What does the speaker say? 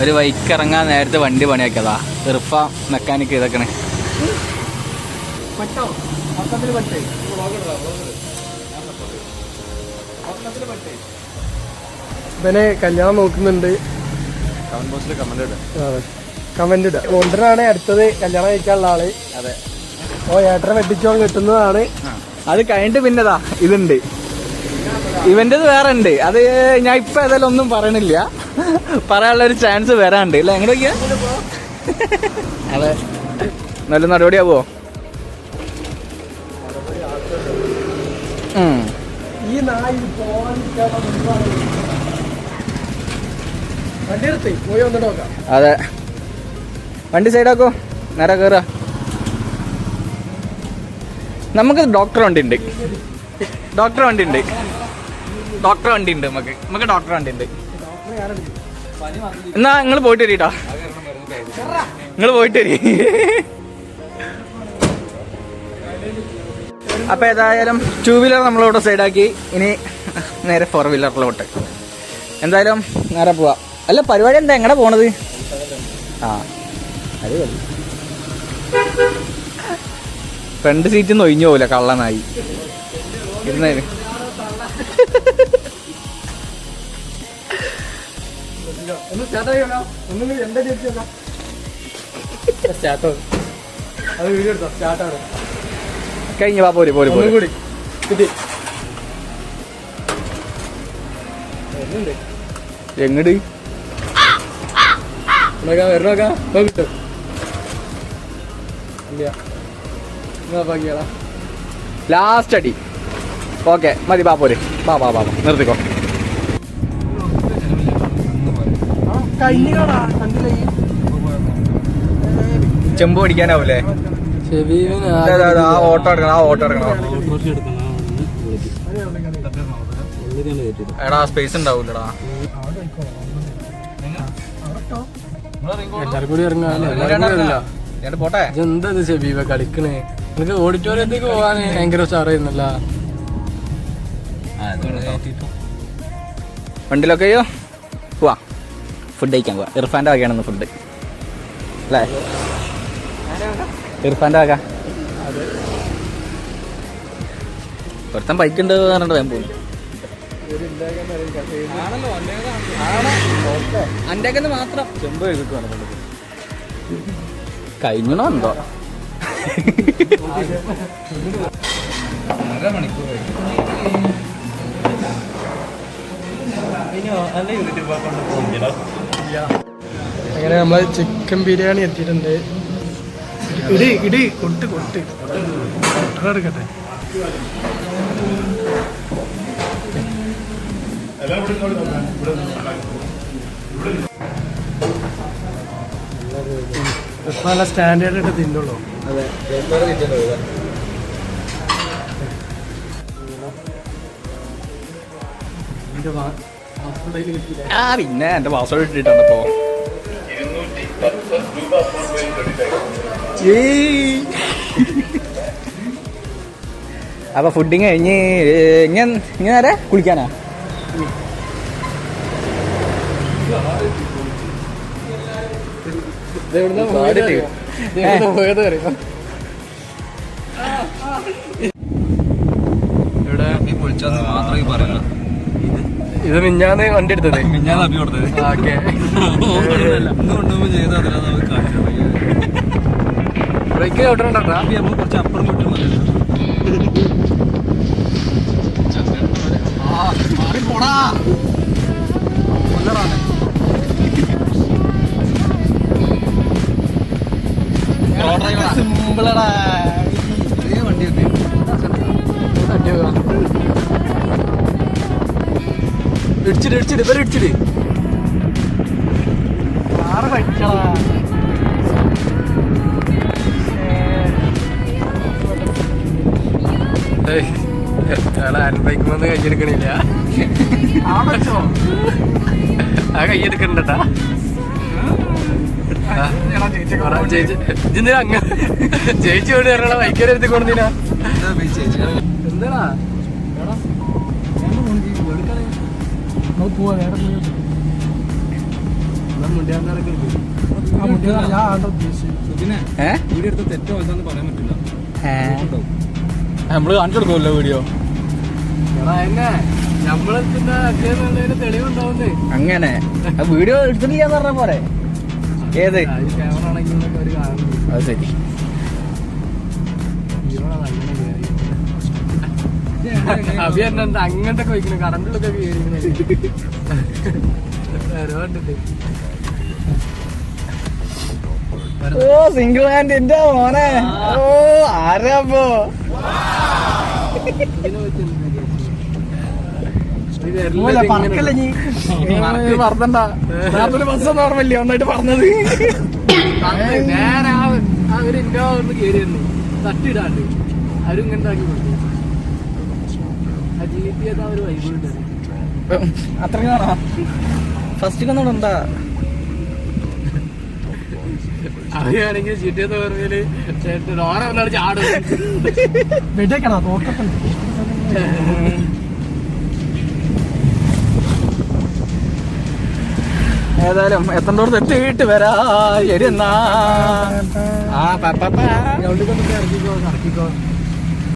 ഒരു ബൈക്ക് ഇറങ്ങാൻ നേരത്തെ വണ്ടി പണിയാക്കിയതാ. ഇർഫ മെക്കാനിക് ഇതൊക്കെ ഇവനെ കല്യാണം നോക്കുന്നുണ്ട്. കമന്റ് ബോക്സിൽ കമന്റ് ഇടുക കമന്റ് ഇടുക കൊണ്ടനാണ് അടുത്തത് കല്യാണം കഴിക്കാനുള്ള ആൾ. അതെ. ഓ ഏട്ടനെ വെട്ടിച്ചോൺ കിട്ടുന്നതാണ്. അത് കഴിഞ്ഞിട്ട് പിന്നെതാ ഇതുണ്ട്. ഇവന്റേത് വേറെ ഉണ്ട് അത് ഞാൻ ഇപ്പൊ ഏതായാലും ഒന്നും പറയണില്ല. പറയാനുള്ള ഒരു ചാൻസ് വരാണ്ട് അല്ല? എങ്ങനെയൊക്കെയാ അതെ. നല്ല നടപടിയാവോ? ഈ നായി അതെ. വണ്ടി സൈഡാക്കോ നേരെ കേറ. നമുക്ക് ഡോക്ടർ വണ്ടി ഉണ്ട് ഡോക്ടർ വണ്ടി ഉണ്ട് ഡോക്ടർ വണ്ടി ഉണ്ട് നമുക്ക് നമുക്ക് ഡോക്ടർ വണ്ടി ഉണ്ട് എന്നാ നിങ്ങൾ പോയിട്ട് വരീട്ടോ നിങ്ങൾ പോയിട്ട് വരീ. അപ്പൊ ഏതായാലും ടൂ വീലർ നമ്മളിവിടെ സൈഡാക്കി ഇനി നേരെ ഫോർ വീലറിലോട്ട് എന്തായാലും നേരെ പോവാ. അല്ല പരിപാടി എന്താ? എങ്ങനെ പോണത്? ആ. അടിപൊളി. ഫ്രണ്ട് സീറ്റ് ഒഴിഞ്ഞു പോവില്ല കള്ളനായി. ഇരുന്നേന് ഒന്ന് എന്താ അത് വീഡിയോ എടുത്തോ? സ്റ്റാർട്ടാണ് കഴിഞ്ഞ വാ പോര് പോര് കൂടി കിട്ടി. എങ്ങട്? കിട്ടും. ലാസ്റ്റ് അടി. ഓക്കെ മതി ബാ പോര്. ബാ ബാ ബാ ബാ. നിർത്തിക്കോ. കഴിഞ്ഞാടാ കണ്ടില്ലേ ചെമ്പ് പഠിക്കാനാവൂലേ ആ ഓട്ടോ എടുക്കണം ആ ഓട്ടോ എടുക്കണം. എടാ സ്പേസ് ഉണ്ടാവൂലടാ. കൂടി പോട്ടെ. ഇത് ഷെബീബ കളിക്കണേ നിനക്ക് ഓഡിറ്റോറിയത്തേക്ക് പോവാൻ ഭയങ്കര ഉഷാറായിരുന്നല്ല. വണ്ടിയിലൊക്കെ അയ്യോ പോവാ. ഫുഡ് കഴിക്കാൻ പോവാ. ഇർഫാന്റെ വകയാണെന്ന് ഫുഡ് അല്ലേ? ഇർഫാന്റെ വക. ഒരുത്തൻ ബൈക്ക് ഉണ്ട് പറഞ്ഞിട്ട് ഞാൻ പോകും കഴിഞ്ഞോ എന്തോ? അരമണിക്കൂർ അങ്ങനെ നമ്മൾ ചിക്കൻ ബിരിയാണി എത്തിയിട്ടുണ്ട്. ഇടി ഇടി കൊട്ട് കൊട്ട്. എടുക്കട്ടെ. നല്ല സ്റ്റാൻഡേർഡ് ആയിട്ട് തിന്നുള്ളൂ. അതെ ഇതിന്റെ ആ പിന്നെ എന്റെ പാസ്വേഡ് ഇട്ടിട്ടുണ്ട് അപ്പോ അപ്പൊ ഫുഡിങ് കഴിഞ്ഞ് ഇങ്ങനെ ഇങ്ങനെ നേരെ കുളിക്കാനാ? ഇവിടെ നീ പൊളിച്ചാന്ന് മാത്രമേ പറയുള്ളൂ. ഇത് മിഞ്ഞാന്ന് വണ്ടി എടുത്തത്. മിഞ്ഞാന്ന് അഭി കൊടുത്തത്. ഓക്കെ. ഇന്ന് കൊണ്ടുപോകുമ്പോൾ ചെയ്താൽ അതിലാ നമുക്ക് കാണിച്ചു ബ്രേക്ക് ഔട്ടണ്ടാ അഭി നമ്മൾ കുറച്ച് അപ്പുറം വിട്ടു മതി സിമ്പിളടാ ഇടിച്ചിട്ട് ഇടിച്ചിട്ട് ഇവർ ഇടിച്ചിട്ട് പഠിച്ചടാ കയ്യെടുക്കണില്ല ആ കയ്യെടുക്കണ്ടട്ടാ ചേച്ചി അങ്ങനെ ചേച്ചി കൊണ്ട് ഇറങ്ങണ ബൈക്കേരെ എടുത്ത് കൊണ്ടിനാ എന്താടാ പോവാ വേറെ ആ മുടി ഞാൻ ആണ്ട ഉദ്ദേശിച്ചു സുബിനെ ഏ വീഡിയോ എടുത്ത തെറ്റോ എന്താന്ന് പറയാൻ പറ്റില്ല. ഉണ്ടാവും. നമ്മൾ കാണിച്ചു കൊടുക്കുമല്ലോ വീഡിയോ? അങ്ങനെ. വീഡിയോ എടുത്തിട്ടില്ലാന്ന് പറഞ്ഞ പോരെ. ഏത്? അത് ശരി. അഭി എന്നെ അങ്ങനത്തെ കഴിക്കണ കണ്ടിട്ട്. ഓ സിംഗിൾ ഹാൻഡ് എന്റെ മോനെ. ഓ ആരാപ്പോ ഓർമ്മയില്ലേ ഒന്നായിട്ട് പറഞ്ഞത്. നേരെ ആ ഒരു ഇന്നോവ കേറിയിരുന്നു. തട്ടിടാണ്ട് അവരും ഇങ്ങനത്തെ ആക്കി കൊടുത്തു. ഉണ്ട് അത്രയാണോ ഫസ്റ്റ് ഒന്നുണ്ടാ അവരാണെങ്കിൽ ചീറ്റേന്ന് പറഞ്ഞാൽ ചേട്ടൻ ഓരോ ചാടും വെടിയേക്കണോ ഏതായാലും വരാ ശരി എന്നാ. ആ പപ്പ ഇറക്കിക്കോ ഇറക്കിക്കോ